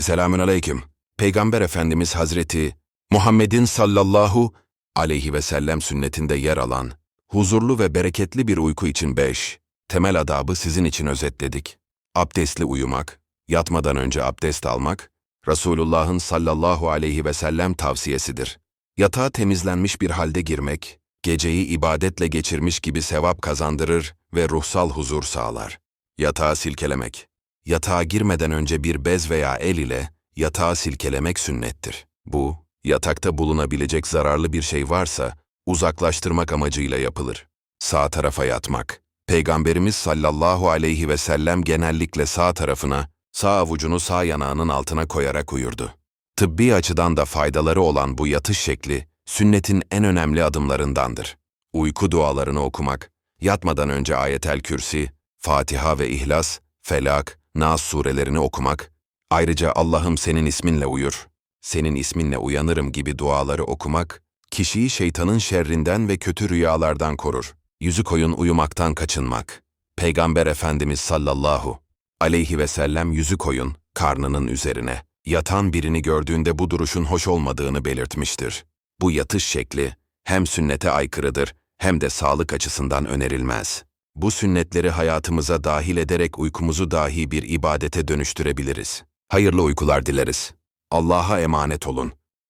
Selamün aleyküm. Peygamber Efendimiz Hazreti Muhammed'in sallallahu aleyhi ve sellem sünnetinde yer alan huzurlu ve bereketli bir uyku için beş temel adabı sizin için özetledik. Abdestli uyumak, yatmadan önce abdest almak, Resulullah'ın sallallahu aleyhi ve sellem tavsiyesidir. Yatağa temizlenmiş bir halde girmek, geceyi ibadetle geçirmiş gibi sevap kazandırır ve ruhsal huzur sağlar. Yatağı silkelemek. Yatağa girmeden önce bir bez veya el ile yatağı silkelemek sünnettir. Bu, yatakta bulunabilecek zararlı bir şey varsa uzaklaştırmak amacıyla yapılır. Sağ tarafa yatmak. Peygamberimiz sallallahu aleyhi ve sellem genellikle sağ tarafına, sağ avucunu sağ yanağının altına koyarak uyurdu. Tıbbi açıdan da faydaları olan bu yatış şekli, sünnetin en önemli adımlarındandır. Uyku dualarını okumak, yatmadan önce ayetel kürsi, Fatiha ve İhlas, Felak, Nas surelerini okumak, ayrıca Allah'ım senin isminle uyur, senin isminle uyanırım gibi duaları okumak, kişiyi şeytanın şerrinden ve kötü rüyalardan korur. Yüzü koyun uyumaktan kaçınmak. Peygamber Efendimiz sallallahu aleyhi ve sellem yüzü koyun, karnının üzerine. Yatan birini gördüğünde bu duruşun hoş olmadığını belirtmiştir. Bu yatış şekli hem sünnete aykırıdır hem de sağlık açısından önerilmez. Bu sünnetleri hayatımıza dahil ederek uykumuzu dahi bir ibadete dönüştürebiliriz. Hayırlı uykular dileriz. Allah'a emanet olun.